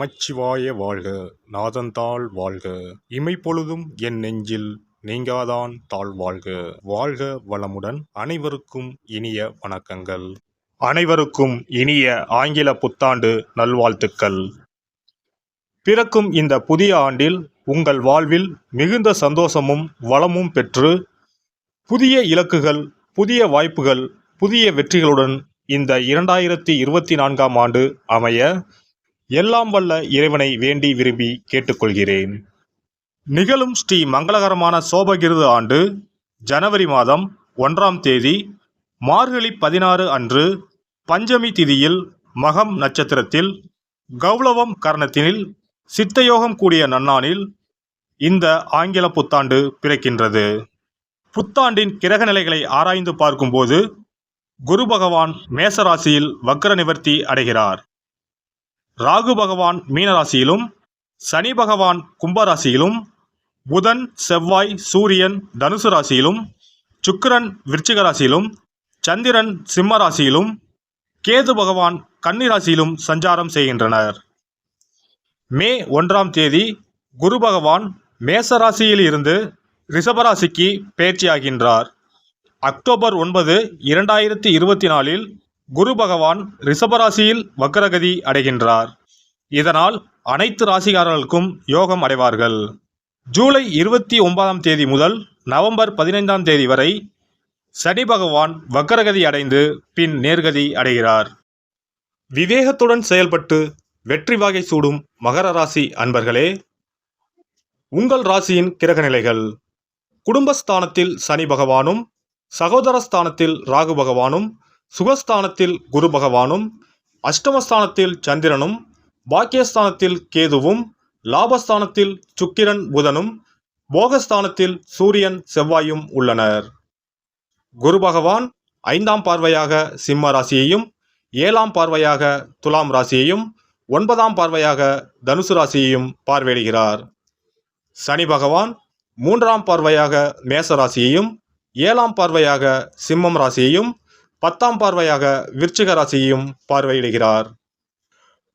நமச்சிவாய வாழ்க நாதந்தாள் வாழ்க. இமைப்பொழுதும் என் நெஞ்சில் நீங்காதான் தாழ் வாழ்க. வாழ்க வளமுடன் அனைவருக்கும் இனிய வணக்கங்கள். அனைவருக்கும் இனிய ஆங்கில புத்தாண்டு நல்வாழ்த்துக்கள். பிறக்கும் இந்த புதிய ஆண்டில் உங்கள் வாழ்வில் மிகுந்த சந்தோஷமும் வளமும் பெற்று புதிய இலக்குகள் புதிய வாய்ப்புகள் புதிய வெற்றிகளுடன் இந்த இரண்டாயிரத்தி இருபத்தி நான்காம் ஆண்டு அமைய எல்லாம் வல்ல இறைவனை வேண்டி விரும்பி கேட்டுக்கொள்கிறேன். நிகழும் ஸ்ரீ மங்களகரமான சோபகிருது ஆண்டு ஜனவரி மாதம் ஒன்றாம் தேதி மார்கழி பதினாறு அன்று பஞ்சமி திதியில் மகம் நட்சத்திரத்தில் கௌளவம் கரணத்தினில் சித்தயோகம் கூடிய நன்னானில் இந்த ஆங்கில புத்தாண்டு பிறக்கின்றது. புத்தாண்டின் கிரக நிலைகளை ஆராய்ந்து பார்க்கும்போது குரு பகவான் மேசராசியில் வக்கர நிவர்த்தி அடைகிறார். ராகு பகவான் மீனராசியிலும் சனி பகவான் கும்பராசியிலும் புதன் செவ்வாய் சூரியன் தனுசு ராசியிலும் சுக்கிரன் விருச்சிக ராசியிலும் சந்திரன் சிம்ம ராசியிலும் கேது பகவான் கன்னி ராசியிலும் சஞ்சாரம் செய்கின்றனர். மே ஒன்றாம் தேதி குரு பகவான் மேசராசியில் இருந்து ரிஷபராசிக்கு பயிற்சியாகின்றார் அக்டோபர் ஒன்பது இரண்டாயிரத்தி இருபத்தி நாலில் குரு பகவான் ரிஷபராசியில் வக்கரகதி அடைகின்றார். இதனால் அனைத்து ராசிகாரர்களுக்கும் யோகம் அடைவார்கள். ஜூலை இருபத்தி ஒன்பதாம் தேதி முதல் நவம்பர் பதினைந்தாம் தேதி வரை சனி பகவான் வக்கரகதி அடைந்து பின் நேர்கதி அடைகிறார். விவேகத்துடன் செயல்பட்டு வெற்றி வாகை சூடும் மகர ராசி அன்பர்களே உங்கள் ராசியின் கிரக நிலைகள். குடும்பஸ்தானத்தில் சனி பகவானும் சகோதரஸ்தானத்தில் ராகு பகவானும் சுகஸ்தானத்தில் குரு பகவானும் அஷ்டமஸ்தானத்தில் சந்திரனும் பாக்கியஸ்தானத்தில் கேதுவும் லாபஸ்தானத்தில் சுக்கிரன் புதனும் போகஸ்தானத்தில் சூரியன் செவ்வாயும் உள்ளனர். குரு பகவான் ஐந்தாம் பார்வையாக சிம்ம ராசியையும் ஏழாம் பார்வையாக துலாம் ராசியையும் ஒன்பதாம் பார்வையாக தனுசு ராசியையும் பார்வையிடுகிறார். சனி பகவான் மூன்றாம் பார்வையாக மேச ராசியையும் ஏழாம் பார்வையாக சிம்மம் ராசியையும் பத்தாம் பார்வையாக விருச்சிக ராசியையும் பார்வையிடுகிறார்.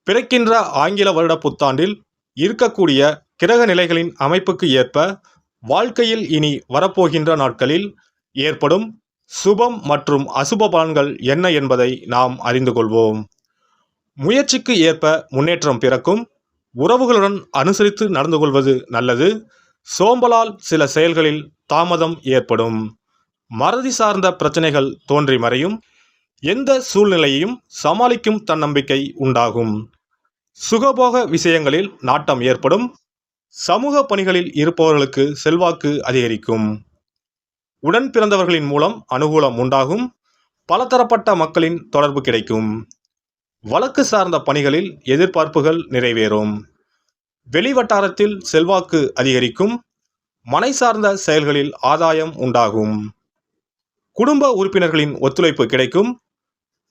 பிறக்கின்ற ஆங்கில வருட புத்தாண்டில் இருக்கக்கூடிய கிரக நிலைகளின் அமைப்புக்கு ஏற்ப வாழ்க்கையில் இனி வரப்போகின்ற நாட்களில் ஏற்படும் சுபம் மற்றும் அசுப பலன்கள் என்ன என்பதை நாம் அறிந்து கொள்வோம். முயற்சிக்கு ஏற்ப முன்னேற்றம் பிறக்கும். உறவுகளுடன் அனுசரித்து நடந்து கொள்வது நல்லது. சோம்பலால் சில செயல்களில் தாமதம் ஏற்படும். மறதி சார்ந்த பிரச்சனைகள் தோன்றி மறையும். எந்த சூழ்நிலையையும் சமாளிக்கும் தன்னம்பிக்கை உண்டாகும். சுகபோக விஷயங்களில் நாட்டம் ஏற்படும். சமூக பணிகளில் இருப்பவர்களுக்கு செல்வாக்கு அதிகரிக்கும். உடன் பிறந்தவர்களின் மூலம் அனுகூலம் உண்டாகும். பலதரப்பட்ட மக்களின் தொடர்பு கிடைக்கும். வழக்கு சார்ந்த பணிகளில் எதிர்பார்ப்புகள் நிறைவேறும். வெளிவட்டாரத்தில் செல்வாக்கு அதிகரிக்கும். மனை சார்ந்த செயல்களில் ஆதாயம் உண்டாகும். குடும்ப உறுப்பினர்களின் ஒத்துழைப்பு கிடைக்கும்.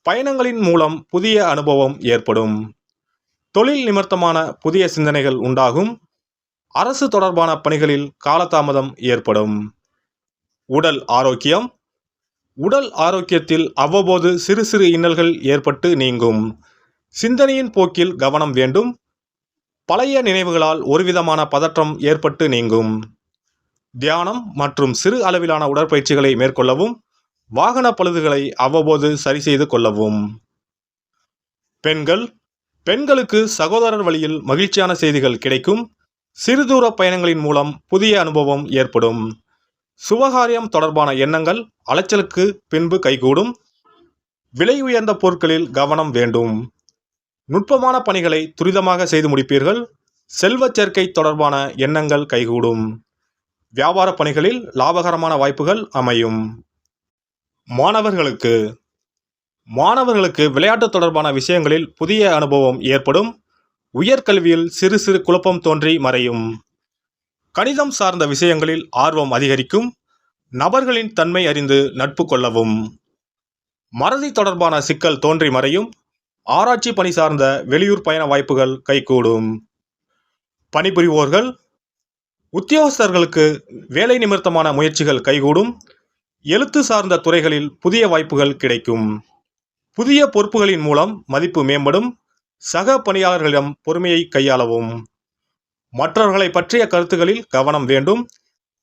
பயணங்களின் மூலம் புதிய அனுபவம் ஏற்படும். தொழில் நிமித்தமான புதிய சிந்தனைகள் உண்டாகும். அரசு தொடர்பான பணிகளில் காலதாமதம் ஏற்படும். உடல் ஆரோக்கியம். உடல் ஆரோக்கியத்தில் அவ்வப்போது சிறு சிறு இன்னல்கள் ஏற்பட்டு நீங்கும். சிந்தனையின் போக்கில் கவனம் வேண்டும். பழைய நினைவுகளால் ஒருவிதமான பதற்றம் ஏற்பட்டு நீங்கும். தியானம் மற்றும் சிறு அளவிலான உடற்பயிற்சிகளை மேற்கொள்ளவும் வாகன பழுதுகளை அவ்வப்போது சரி செய்து கொள்ளவும். பெண்கள் பெண்களுக்கு சகோதரர் வழியில் மகிழ்ச்சியான செய்திகள் கிடைக்கும். சிறுதூர பயணங்களின் மூலம் புதிய அனுபவம் ஏற்படும். சுபகாரியம் தொடர்பான எண்ணங்கள் அலைச்சலுக்கு பின்பு கைகூடும். விலை உயர்ந்த பொருட்களில் கவனம் வேண்டும். நுட்பமான பணிகளை துரிதமாக செய்து முடிப்பீர்கள். செல்வச் சேர்க்கை தொடர்பான எண்ணங்கள் கைகூடும். வியாபார பணிகளில் லாபகரமான வாய்ப்புகள் அமையும். மாணவர்களுக்கு மாணவர்களுக்கு விளையாட்டு தொடர்பான விஷயங்களில் புதிய அனுபவம் ஏற்படும். உயர்கல்வியில் சிறு சிறு குழப்பம் தோன்றி மறையும். கணிதம் சார்ந்த விஷயங்களில் ஆர்வம் அதிகரிக்கும். நபர்களின் தன்மை அறிந்து நட்பு கொள்ளவும். மறதி தொடர்பான சிக்கல் தோன்றி மறையும். ஆராய்ச்சி பணி சார்ந்த வெளியூர் பயண வாய்ப்புகள் கைகூடும். பணிபுரிவோர்கள் உத்தியோகஸ்தர்களுக்கு வேலை நிமித்தமான முயற்சிகள் கைகூடும். எழுத்து சார்ந்த துறைகளில் புதிய வாய்ப்புகள் கிடைக்கும். புதிய பொறுப்புகளின் மூலம் மதிப்பு மேம்படும். சக பணியாளர்களிடம் பொறுமையை கையாளவும். மற்றவர்களை பற்றிய கருத்துகளில் கவனம் வேண்டும்.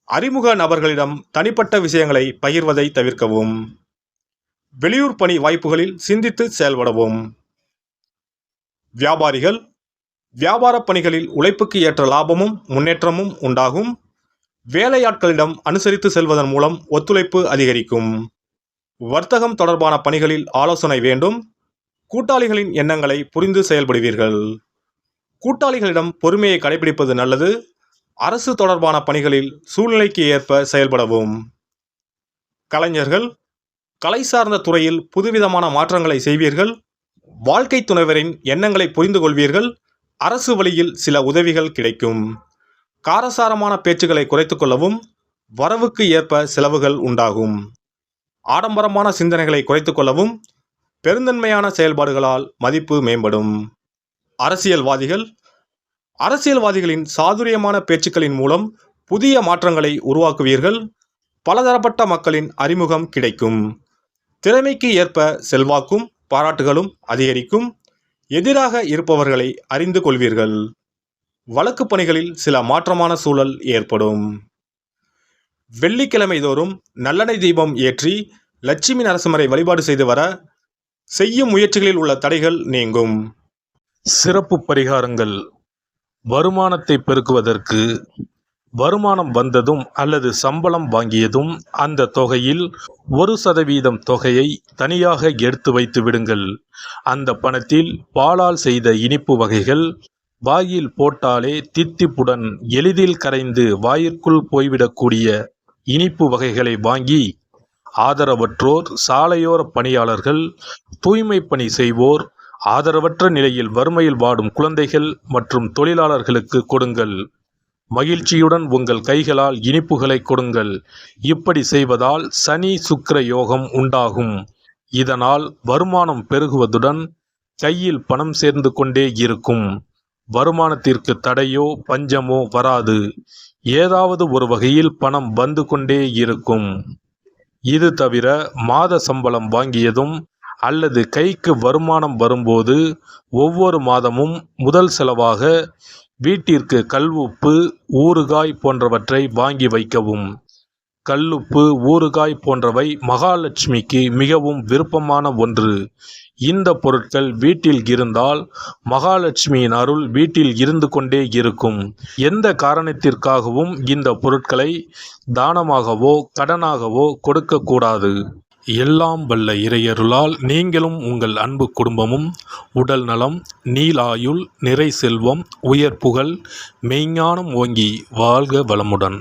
அறிமுக நபர்களிடம் தனிப்பட்ட விஷயங்களை பகிர்வதை தவிர்க்கவும். வெளியூர் பணி வாய்ப்புகளில் சிந்தித்து செயல்படவும். வியாபாரிகள் வியாபார பணிகளில் உழைப்புக்கு ஏற்ற லாபமும் முன்னேற்றமும் உண்டாகும். வேலையாட்களிடம் அனுசரித்து செல்வதன் மூலம் ஒத்துழைப்பு அதிகரிக்கும். வர்த்தகம் தொடர்பான பணிகளில் ஆலோசனை வேண்டும். கூட்டாளிகளின் எண்ணங்களை புரிந்து செயல்படுவீர்கள். கூட்டாளிகளிடம் பொறுமையை கடைபிடிப்பது நல்லது. அரசு தொடர்பான பணிகளில் சூழ்நிலைக்கு ஏற்ப செயல்படவும். கலைஞர்கள் கலை சார்ந்த துறையில் புதுவிதமான மாற்றங்களை செய்வீர்கள். வாழ்க்கை துணைவரின் எண்ணங்களை புரிந்து கொள்வீர்கள். அரசு வழியில் சில உதவிகள் கிடைக்கும். காரசாரமான பேச்சுகளை குறைத்து கொள்ளவும் வரவுக்கு ஏற்ப செலவுகள் உண்டாகும். ஆடம்பரமான சிந்தனைகளை குறைத்து கொள்ளவும் பெருந்தன்மையான செயல்பாடுகளால் மதிப்பு மேம்படும். அரசியல்வாதிகள் அரசியல்வாதிகளின் சாதுரியமான பேச்சுக்களின் மூலம் புதிய மாற்றங்களை உருவாக்குவீர்கள். பலதரப்பட்ட மக்களின் அறிமுகம் கிடைக்கும். திறமைக்கு ஏற்ப செல்வாக்கும் பாராட்டுகளும் அதிகரிக்கும். எதிராக இருப்பவர்களை அறிந்து கொள்வீர்கள். வழக்கு பணிகளில் சில மாற்றமான சூழல் ஏற்படும். வெள்ளிக்கிழமை தோறும் நல்லெண்ணெய் தீபம் ஏற்றி லட்சுமி நரசிம்மரை வழிபாடு செய்து வர செய்யும் முயற்சிகளில் உள்ள தடைகள் நீங்கும். சிறப்பு பரிகாரங்கள். வருமானத்தை பெருக்குவதற்கு வருமானம் வந்ததும் அல்லது சம்பளம் வாங்கியதும் அந்த தொகையில் ஒரு சதவீதம் தொகையை தனியாக எடுத்து வைத்து விடுங்கள். அந்த பணத்தில் பாலால் செய்த இனிப்பு வகைகள் வாயில் போட்டாலே தித்திப்புடன் எளிதில் கரைந்து வாயிற்குள் போய்விடக்கூடிய இனிப்பு வகைகளை வாங்கி ஆதரவற்றோர் சாலையோர பணியாளர்கள் தூய்மை பணி செய்வோர் ஆதரவற்ற நிலையில் வறுமையில் வாடும் குழந்தைகள் மற்றும் தொழிலாளர்களுக்கு கொடுங்கள். மகிழ்ச்சியுடன் உங்கள் கைகளால் இனிப்புகளை கொடுங்கள். இப்படி செய்வதால் சனி சுக்கர யோகம் உண்டாகும். இதனால் வருமானம் பெருகுவதுடன் கையில் பணம் சேர்ந்து கொண்டே இருக்கும். வருமானத்திற்கு தடையோ பஞ்சமோ வராது. ஏதாவது ஒரு வகையில் பணம் வந்து கொண்டே இருக்கும். இது தவிர மாத சம்பளம் வாங்கியதும் அல்லது கைக்கு வருமானம் வரும்போது ஒவ்வொரு மாதமும் முதல் செலவாக வீட்டிற்கு கல்உப்பு ஊறுகாய் போன்றவற்றை வாங்கி வைக்கவும். கல்லுப்பு ஊறுகாய் போன்றவை மகாலட்சுமிக்கு மிகவும் விருப்பமான ஒன்று. இந்த பொருட்கள் வீட்டில் இருந்தால் மகாலட்சுமியின் அருள் வீட்டில் இருந்து கொண்டே இருக்கும். எந்த காரணத்திற்காகவும் இந்த பொருட்களை தானமாகவோ கடனாகவோ கொடுக்கக்கூடாது. எல்லாம் வல்ல இறையருளால் நீங்களும் உங்கள் அன்பு குடும்பமும் உடல் நலம் நீலாயுள் நிறை செல்வம் உயர் புகழ் மெய்ஞானம் ஓங்கி வாழ்க வளமுடன்.